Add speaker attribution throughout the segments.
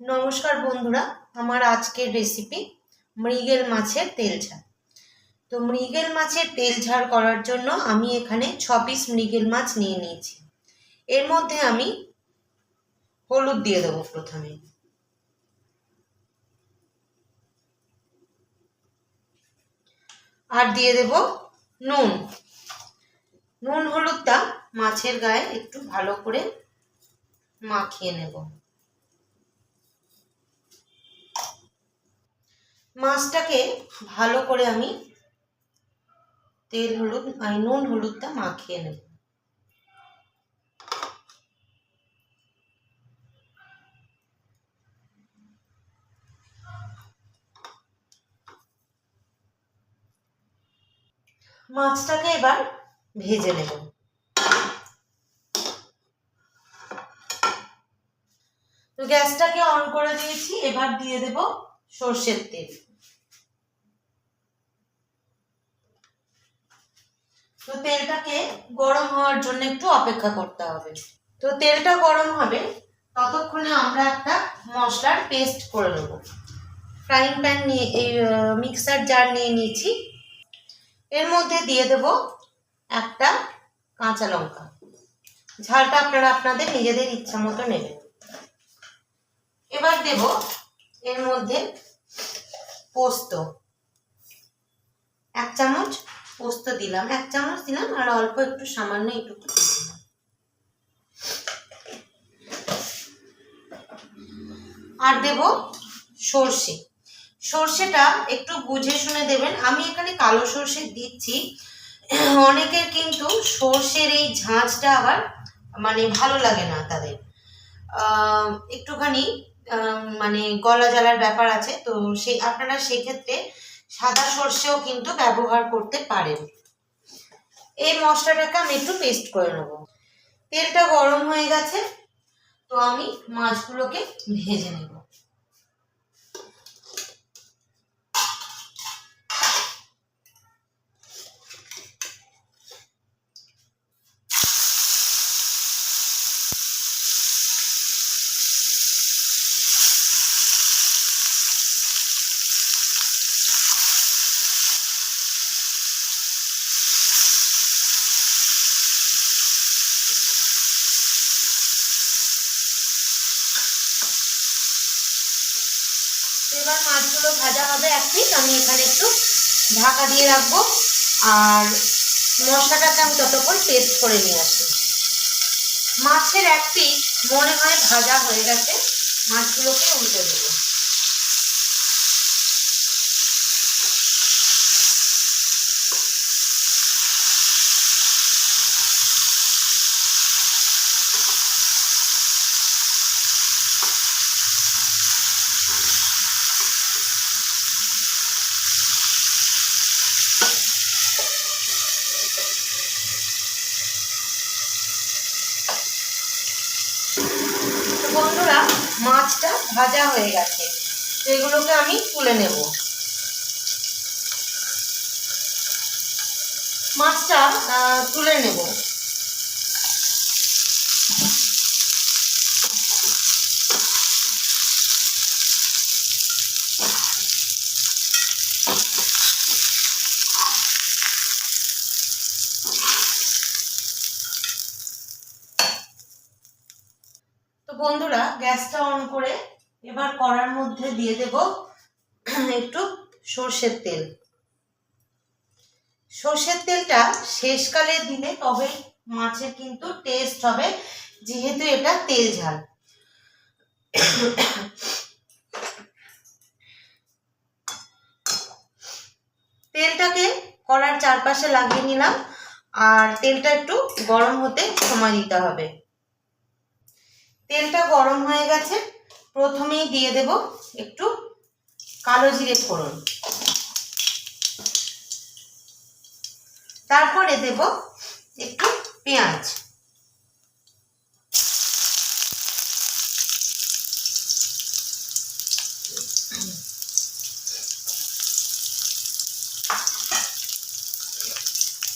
Speaker 1: নমস্কার বন্ধুরা, আমার আজকের রেসিপি মৃগেল মাছের তেল ঝাল। তো মৃগেল মাছের তেল ঝাল করার জন্য আমি এখানে ছ পিস মৃগেল মাছ নিয়ে নিয়েছি। এর মধ্যে আমি হলুদ দিয়ে দেবো প্রথমে। আর দিয়ে দেব নুন। নুন হলুদটা মাছের গায়ে একটু ভালো করে মাখিয়ে নেব। মাছটাকে ভালো করে আমি তেল হলুদ আর নুন হলুদটা মাখিয়ে নেব। মাছটাকে এবার ভেজে নেব। তো গ্যাসটাকে অন করে দিয়েছি, এবার দিয়ে দেব সর্ষের তেল। তো তেলটাকে গরম হওয়ার জন্য একটু অপেক্ষা করতে হবে। তো তেলটা গরম হবে, ততক্ষণে আমরা একটা মশলার পেস্ট করে নেব। ফ্রাইং প্যান নিয়ে, এই মিক্সার জার নিয়ে নিয়েছি। এর মধ্যে দিয়ে দেব একটা কাঁচা লঙ্কা। ঝালটা আপনারা, আপনাদের নিজেদের ইচ্ছা মতো নেবেন। এবার দেব এর মধ্যে পোস্ত। এক চামচ পোস্ত দিলাম। এক চামচ দিলাম আর অল্প একটু সামান্য একটু আর দেব সর্ষে। সর্ষেটা একটু বুঝে শুনে দেবেন। আমি এখানে কালো সর্ষে দিচ্ছি। অনেকের কিন্তু সর্ষের এই ঝাঁঝটা আবার মানে ভালো লাগে না তাদের। একটুখানি মানে গলা জ্বালার ব্যাপার আছে, তো সেই আপনারা সেক্ষেত্রে সাদা সর্ষেও কিন্তু ব্যবহার করতে পারেন। এই মশলাটাকে আমি একটু পেস্ট করে নেব। তেলটা গরম হয়ে গেছে, তো আমি মাছগুলোকে ভেজে নেব। এবার মাছগুলো ভাজা হবে এক পিস। আমি এখানে একটু ঢাকা দিয়ে রাখব। আর মশলাটাকে আমি ততক্ষণ পেস্ট করে নিয়ে আসি মাছের এক পিস মনে হয় ভাজা হয়ে গেছে। মাছগুলোকে উল্টে দেবো। বন্ধুরা মাছটা ভাজা হয়ে গেছে। তো এগুলোকে আমি তুলে নেব। মাছটা তুলে নেব তো বন্ধুরা গ্যাসটা অন করে এবার কড়ার মধ্যে দিয়ে দেব। একটু সর্ষের তেল। সর্ষের তেলটা শেষকালে দিলে তবে মাছের কিন্তু টেস্ট হবে, যেহেতু এটা তেল ঝাল। তেলটাকে কড়ার চারপাশে লাগিয়ে নিলাম, আর তেলটা একটু গরম হতে সময় দিতে হবে। তেলটা গরম হয়ে গেছে। প্রথমেই দিয়ে দেব একটু কালো জিরে ফোড়ন। তারপরে দেব একটু পেঁয়াজ।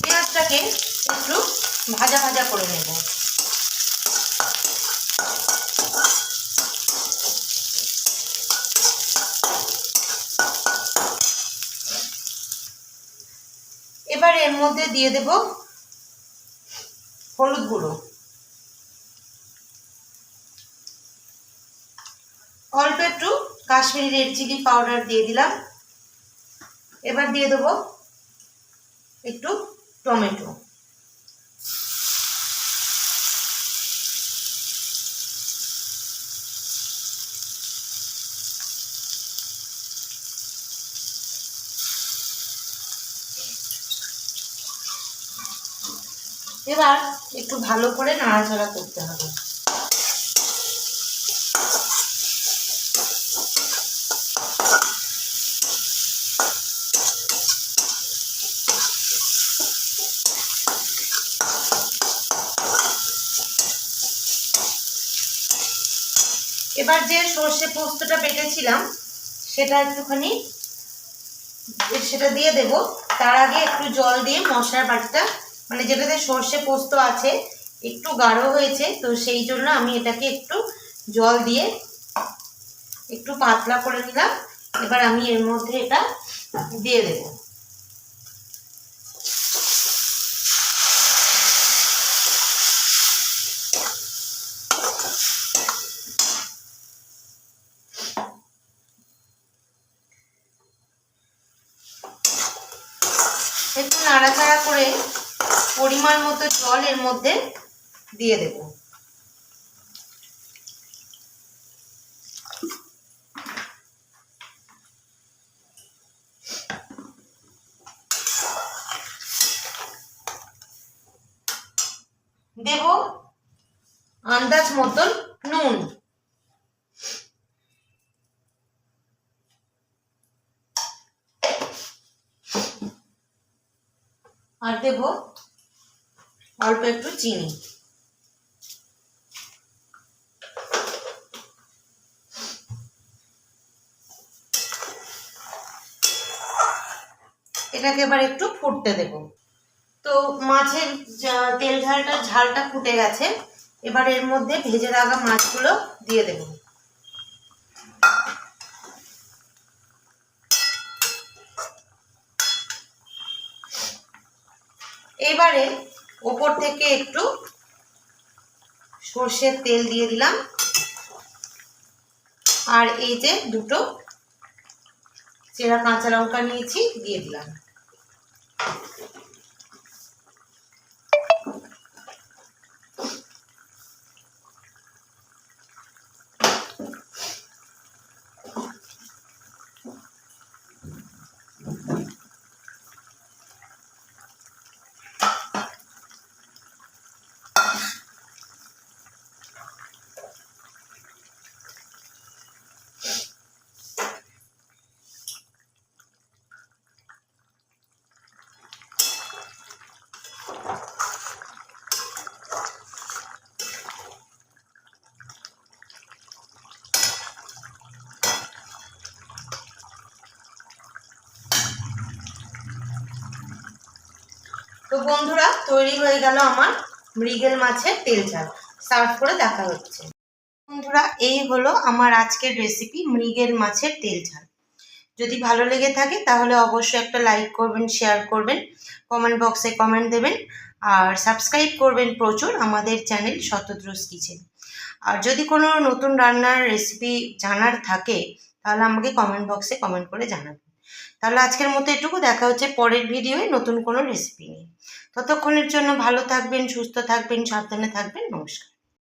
Speaker 1: পেঁয়াজটাকে একটু ভাজা ভাজা করে নেব এর মধ্যে দিয়ে দেব হলুদ গুঁড়ো। অল্প একটু কাশ্মীরি রেড চিলি পাউডার দিয়ে দিলাম। এবার দিয়ে দেবো একটু টমেটো। এবার একটু ভালো করে নাড়াচাড়া করতে হবে। এবার যে সর্ষে পোস্তটা পেটেছিলাম সেটা একটুখানি সেটা দিয়ে দেব। তার আগে একটু জল দিয়ে মশলার বাটিটা মানে যেটাতে সর্ষে পোস্ত আছে, একটু গাঢ় হয়েছে, তো সেই জন্য আমি এটাকে একটু জল দিয়ে একটু পাতলা করে নিলাম। এবার আমি এর মধ্যে এটা দিয়ে দেব। একটু নাড়াচাড়া করে পরিমাণ মতো জল এর মধ্যে দিয়ে দেব। দেব আন্দাজ মতন নুন। আর দেব অল্প একটু চিনি। এটাকে এবার একটু ফুটতে দেব। তো মাছের তেল ঝালটা ঝালটা ফুটে গেছে। এবার এর মধ্যে ভেজে রাখা মাছগুলো দিয়ে দেব। এবারে ওপর থেকে একটু সর্ষের তেল দিয়ে দিলাম। আর এই যে দুটো চেরা কাঁচা লঙ্কা নিয়েছি, দিয়ে দিলাম। তো বন্ধুরা, তৈরি হয়ে গেল আমার মৃগেল মাছের তেল ঝাল। সার্ভ করে দেখা হচ্ছে। বন্ধুরা, এই হলো আমার আজকের রেসিপি মৃগেল মাছের তেল ঝাল। যদি ভালো লেগে থাকে, তাহলে অবশ্যই একটা লাইক করবেন শেয়ার করবেন কমেন্ট বক্সে কমেন্ট দেবেন, আর সাবস্ক্রাইব করবেন প্রচুর আমাদের চ্যানেল শতদ্রুস কিচেন আর যদি কোনো নতুন রান্নার রেসিপি জানার থাকে, তাহলে আমাকে কমেন্ট বক্সে কমেন্ট করে জানাবেন। তাহলে আজকের মতো এটুকু। দেখা হচ্ছে পরের ভিডিওয়ে নতুন কোনো রেসিপি নিয়ে। ততক্ষণের জন্য ভালো থাকবেন, সুস্থ থাকবেন, সাবধানে থাকবেন। নমস্কার।